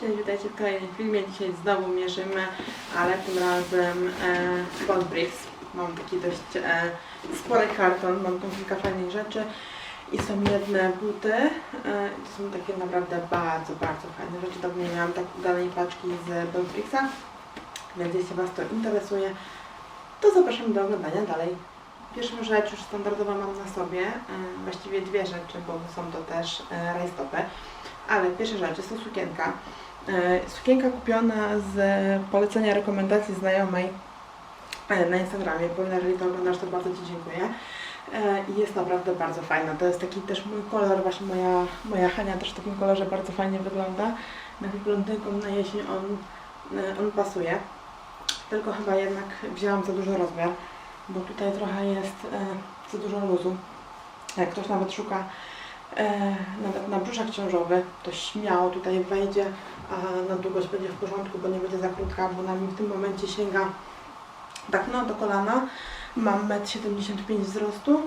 Cześć, witajcie w kolejnym filmie. Dzisiaj znowu mierzymy, ale tym razem e, Bond. Mam taki dość e, spory karton, mam tam kilka fajnych rzeczy i są jedne buty. E, to są takie naprawdę bardzo, bardzo fajne rzeczy. Dawno nie miałam tak udanej paczki z Bond więc jeśli Was to interesuje, to zapraszam do oglądania dalej. Pierwszą rzecz już standardowo mam na sobie, e, właściwie dwie rzeczy, bo są to też e, rajstopy. Ale pierwsza rzecz jest to sukienka. E, Sukienka kupiona z polecenia rekomendacji znajomej e, na Instagramie. Powinna, jeżeli to oglądasz, to bardzo Ci dziękuję. E, I jest naprawdę bardzo fajna. To jest taki też mój kolor, właśnie moja, moja Hania też w takim kolorze bardzo fajnie wygląda. Na blondynką na jesień on, on pasuje. Tylko chyba jednak wzięłam za duży rozmiar, bo tutaj trochę jest za dużo luzu. Jak ktoś nawet szuka nawet na brzuszek ciążowy, to śmiało tutaj wejdzie, a na długość będzie w porządku, bo nie będzie za krótka, bo na w tym momencie sięga tak no do kolana. Mam 1,75 m wzrostu,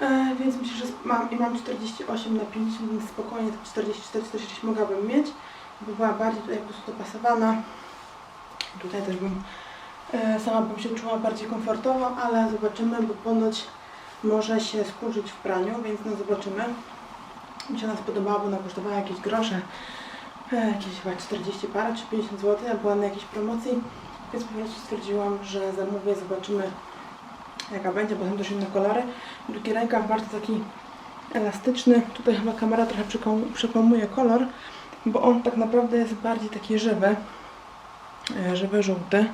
e, więc myślę, że mam, i mam 48 na 50, więc spokojnie te 44-46 mogłabym mieć, by była bardziej tutaj po prostu dopasowana. Tutaj też bym e, sama bym się czuła bardziej komfortowo, ale zobaczymy, bo ponoć może się skurzyć w praniu, więc no zobaczymy. Mi się ona spodobała, bo ona kosztowała jakieś grosze, e, jakieś chyba 40 parę czy 50 zł, a była na jakiejś promocji, więc po prostu stwierdziłam, że zamówię, zobaczymy jaka będzie, są też inne kolory. Drugi rękaw bardzo taki elastyczny, tutaj chyba kamera trochę przekłamuje kolor, bo on tak naprawdę jest bardziej taki żywy, e, żywy żółty.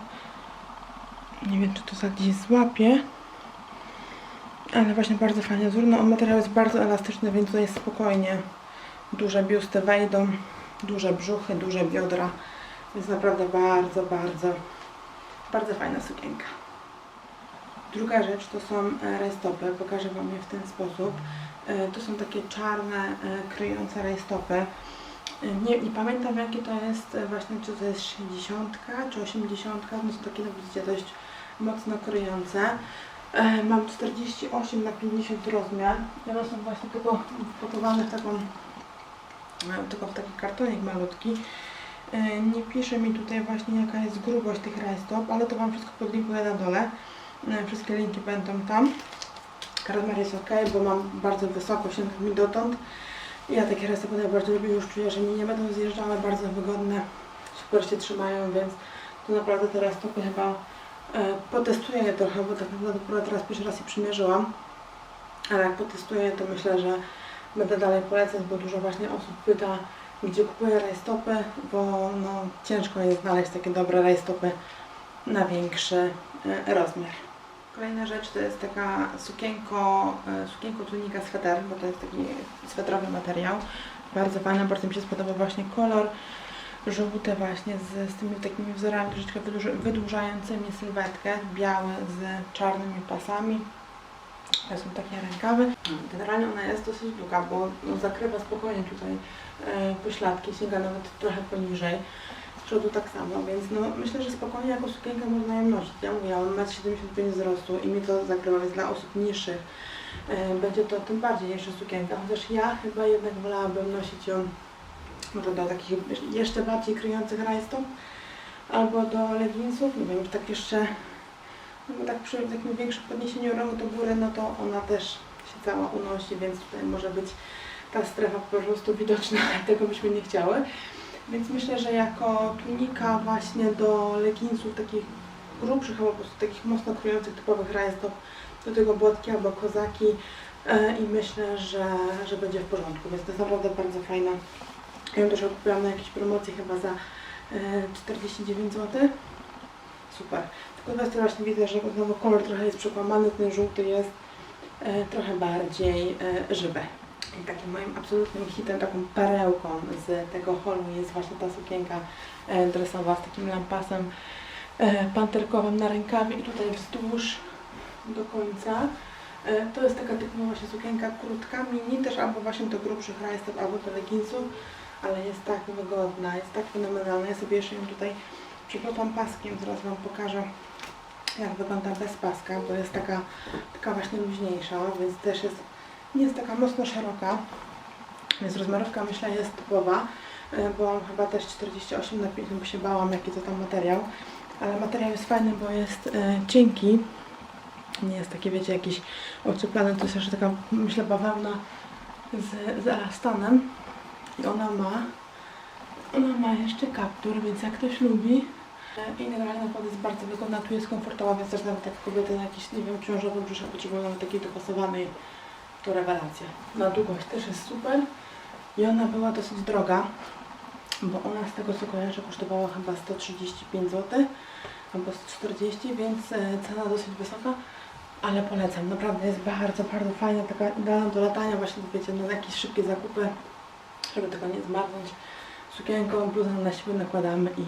Nie wiem, czy to tak gdzieś złapie. Ale właśnie bardzo fajnie wzór. No, materiał jest bardzo elastyczny, więc tutaj spokojnie duże biusty wejdą, duże brzuchy, duże biodra. Więc naprawdę bardzo, bardzo, bardzo fajna sukienka. Druga rzecz to są e, rajstopy. Pokażę Wam je w ten sposób. E, To są takie czarne, e, kryjące rajstopy. Nie, nie pamiętam jakie to jest właśnie, czy to jest 60 czy 80. No są takie, no widzicie, dość mocno kryjące. E, Mam 48 na 50 rozmiar. One są właśnie tylko wpakowane w taką, tylko w taki kartonik malutki. E, Nie pisze mi tutaj właśnie jaka jest grubość tych rajstop, ale to Wam wszystko podlinkuję na dole. E, Wszystkie linki będą tam. Rozmiar jest ok, bo mam bardzo wysoko, sięga mi dotąd. Ja takie rajstopy najbardziej lubię, już czuję, że mi nie będą zjeżdżały, bardzo wygodne, super się trzymają, więc to naprawdę te rajstopy chyba Potestuję je trochę, bo tak naprawdę dopiero teraz pierwszy raz je przymierzyłam. Ale jak potestuję to myślę, że będę dalej polecać, bo dużo właśnie osób pyta, gdzie kupuję rajstopy, bo no, ciężko jest znaleźć takie dobre rajstopy na większy e, rozmiar. Kolejna rzecz to jest taka sukienko, e, sukienko tunika sweter, bo to jest taki swetrowy materiał. Bardzo fajna, bardzo mi się spodoba właśnie kolor żółte właśnie z, z tymi takimi wzorami troszeczkę wydłuż, wydłużającymi sylwetkę, białe z czarnymi pasami. To są takie rękawy. Generalnie ona jest dosyć długa, bo zakrywa spokojnie tutaj e, pośladki, sięga nawet trochę poniżej. Z przodu tak samo, więc no, myślę, że spokojnie jako sukienkę można ją nosić. Ja mówię, ja mam 1,75 m wzrostu i mi to zakrywa, więc dla osób niższych e, będzie to tym bardziej jeszcze sukienka. Chociaż ja chyba jednak wolałabym nosić ją może do takich jeszcze bardziej kryjących rajstop albo do leginsów, nie wiem, już tak jeszcze no bo tak przy takim większym podniesieniu rąk do góry, no to ona też się cała unosi, więc tutaj może być ta strefa po prostu widoczna, tego byśmy nie chciały. Więc myślę, że jako tunika właśnie do leginsów takich grubszych, albo po prostu takich mocno kryjących typowych rajstop, do tego błotki albo kozaki e, i myślę, że, że będzie w porządku, więc to jest naprawdę bardzo fajna ją też kupiłam na jakiejś promocji chyba za e, 49 zł. Super. Tylko teraz właśnie widzę, że znowu kolor trochę jest przekłamany, ten żółty jest e, trochę bardziej e, żywy. I takim moim absolutnym hitem, taką perełką z tego holu jest właśnie ta sukienka e, dresowa z takim lampasem e, panterkowym na rękawie i tutaj wzdłuż do końca. E, To jest taka typowa właśnie sukienka krótka, mini też albo właśnie do grubszych rajstop, albo do leginsów ale jest tak wygodna, jest tak fenomenalna. Ja sobie jeszcze ją tutaj przyplotam paskiem, zaraz Wam pokażę jak wygląda bez paska, bo jest taka, taka właśnie luźniejsza, więc też jest, nie jest taka mocno szeroka, więc rozmiarówka myślę jest typowa. e, bo chyba też 48 na 50, bo się bałam jaki to tam materiał. Ale materiał jest fajny, bo jest e, cienki. Nie jest taki, wiecie, jakiś ocieplany. To jest jeszcze taka, myślę, bawełna z, z elastanem. Ona ma, ona ma jeszcze kaptur, więc jak ktoś lubi. I generalnie naprawdę jest bardzo wygodna, tu jest komfortowa, więc też nawet jak kobiety na jakiś, nie wiem, ciążowy brzuszek potrzebują nawet takiej dopasowanej, to rewelacja. Na długość też jest super. I ona była dosyć droga, bo ona z tego co kojarzę kosztowała chyba 135 zł albo 140, więc e, cena dosyć wysoka, ale polecam. Naprawdę jest bardzo, bardzo fajna, taka idealna do latania właśnie, wiecie, na jakieś szybkie zakupy, żeby tego nie zmarnąć. Sukienką, bluzę na siebie nakładamy i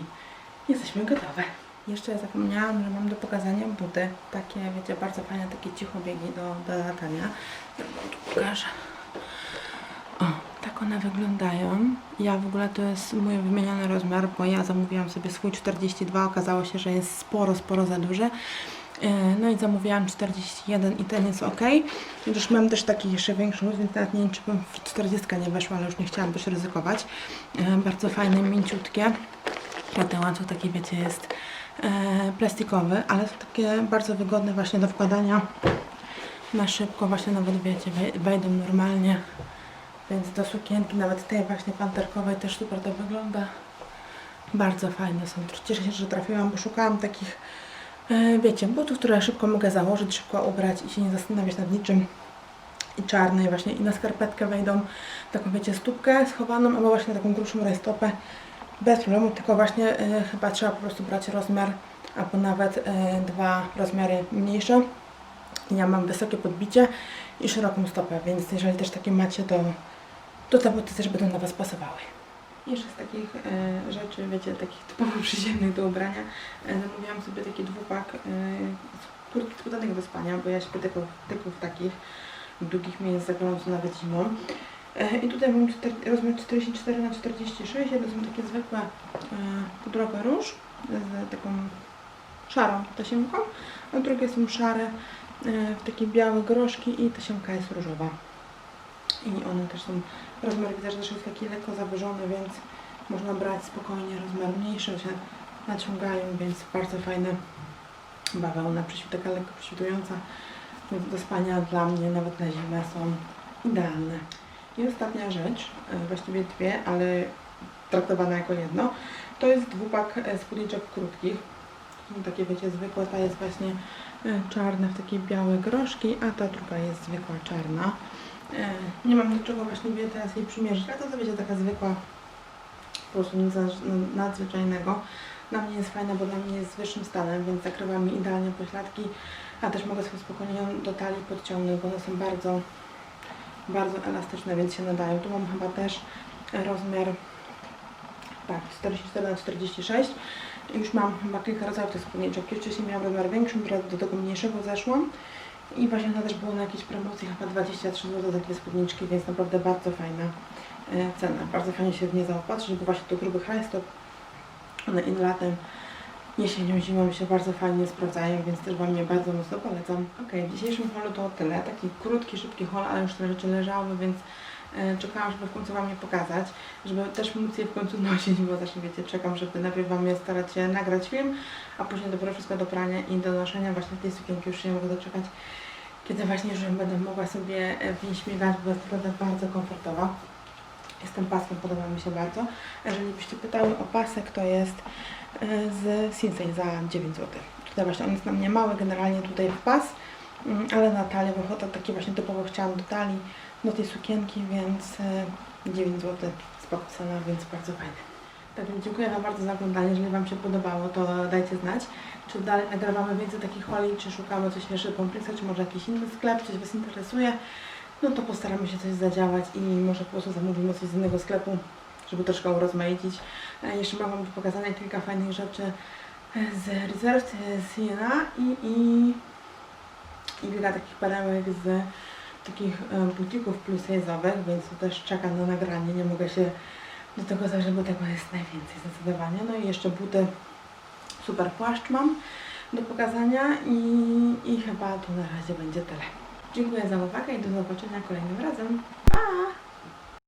jesteśmy gotowe. Jeszcze zapomniałam, że mam do pokazania buty. Takie, wiecie, bardzo fajne, takie cichobiegi do, do latania. Pokażę. O, tak one wyglądają. Ja w ogóle to jest mój wymieniony rozmiar, bo ja zamówiłam sobie swój 42, okazało się, że jest sporo, sporo za duży. E, No i zamówiłam 41 i ten jest ok. Chociaż mam też taki jeszcze większy więc nawet nie wiem, czy bym w 40 nie weszła, ale już nie chciałam też ryzykować. E, Bardzo fajne, mięciutkie. A ten łańcuch taki, wiecie, jest e, plastikowy, ale są takie bardzo wygodne właśnie do wkładania na szybko. Właśnie nawet, wiecie, wej- wejdą normalnie. Więc do sukienki, nawet tej właśnie panterkowej też super to wygląda. Bardzo fajne są. Cieszę się, że trafiłam, bo szukałam takich, wiecie, butów, które szybko mogę założyć, szybko ubrać i się nie zastanawiać nad niczym. I czarne właśnie i na skarpetkę wejdą taką, wiecie, stópkę schowaną, albo właśnie taką grubszą rajstopę. Bez problemu, tylko właśnie e, chyba trzeba po prostu brać rozmiar, albo nawet e, dwa rozmiary mniejsze. Ja mam wysokie podbicie i szeroką stopę, więc jeżeli też takie macie, to, to te buty też będą na Was pasowały. Jeszcze z takich e, rzeczy, wiecie, takich typowo przyziemnych do ubrania, e, zamówiłam sobie taki dwupak e, kurtki spodanek do spania, bo ja śpię tylko, tylko w takich długich mi jest nawet zimą. E, I tutaj mam czter- rozmiar 44 na 46 jedne są takie zwykłe e, pudrowe róż z taką szarą tasiemką, a drugie są szare e, w takie białe groszki i tasiemka jest różowa. I one też są, rozmiar widzę, że też jest taki lekko zawyżony, więc można brać spokojnie rozmiar mniejszy, się naciągają, więc bardzo fajne bawełna, taka lekko przyświtująca, więc do spania dla mnie nawet na zimę są idealne. I ostatnia rzecz, e, właściwie dwie, ale traktowana jako jedno, to jest dwupak e, spódniczek krótkich. Takie, wiecie, zwykłe, ta jest właśnie e, czarna w takie białe groszki, a ta druga jest zwykła czarna. E, Nie mam do czego właściwie teraz jej przymierzyć, ale to wiecie, taka zwykła, po prostu nic nad- nadzwyczajnego. Dla mnie jest fajna, bo dla mnie jest z wyższym stanem, więc zakrywa mi idealnie pośladki, a też mogę sobie spokojnie ją do talii podciągnąć, bo one są bardzo, bardzo elastyczne, więc się nadają. Tu mam chyba też rozmiar tak, 44 na 46 już mam chyba kilka rodzajów tych spódniczek. Wcześniej miałam rozmiar większy, teraz do tego mniejszego zeszłam. I właśnie ona też była na jakiejś promocji, chyba 23 zł za dwie spódniczki, więc naprawdę bardzo fajna e, cena. Bardzo fajnie się w nie zaopatrzyć, bo właśnie do grubych rajstop one i latem, jesienią, zimą się bardzo fajnie sprawdzają, więc też Wam je bardzo mocno polecam. Ok, w dzisiejszym holu to tyle. Taki krótki, szybki hol, ale już te rzeczy leżały, więc czekałam, żeby w końcu Wam je pokazać, żeby też móc je w końcu nosić, bo też wiecie, czekam, żeby najpierw Wam je starać się nagrać film, a później dopiero wszystko do prania i do noszenia właśnie tej sukienki już się nie mogę doczekać, kiedy właśnie już będę mogła sobie e, w niej śmigać, bo jest naprawdę bardzo komfortowa. Jestem paskiem, podoba mi się bardzo. Jeżeli byście pytały o pasek, to jest e, z Sinsei za 9 zł. Tutaj właśnie on jest na mnie mały, generalnie tutaj w pas, mm, ale na talię, bo to taki właśnie typowo chciałam do talii, do tej sukienki, więc e, 9 zł spoko cena, więc bardzo fajne. Tak więc dziękuję Wam bardzo za oglądanie. Jeżeli Wam się podobało, to dajcie znać, czy dalej nagrywamy więcej takich holi, czy szukamy coś jeszcze kompleksu, czy może jakiś inny sklep, coś Was interesuje. No to postaramy się coś zadziałać i może po prostu zamówimy coś z innego sklepu, żeby troszkę urozmaicić. E, Jeszcze mam Wam do pokazania kilka fajnych rzeczy e, z Reserved, z Siena i, i, i kilka takich perełek z takich butików plus size'owych, więc to też czekam na nagranie, nie mogę się do tego zabrać, bo tego jest najwięcej zdecydowanie. No i jeszcze buty, super płaszcz mam do pokazania i, i chyba to na razie będzie tyle. Dziękuję za uwagę i do zobaczenia kolejnym razem. Pa!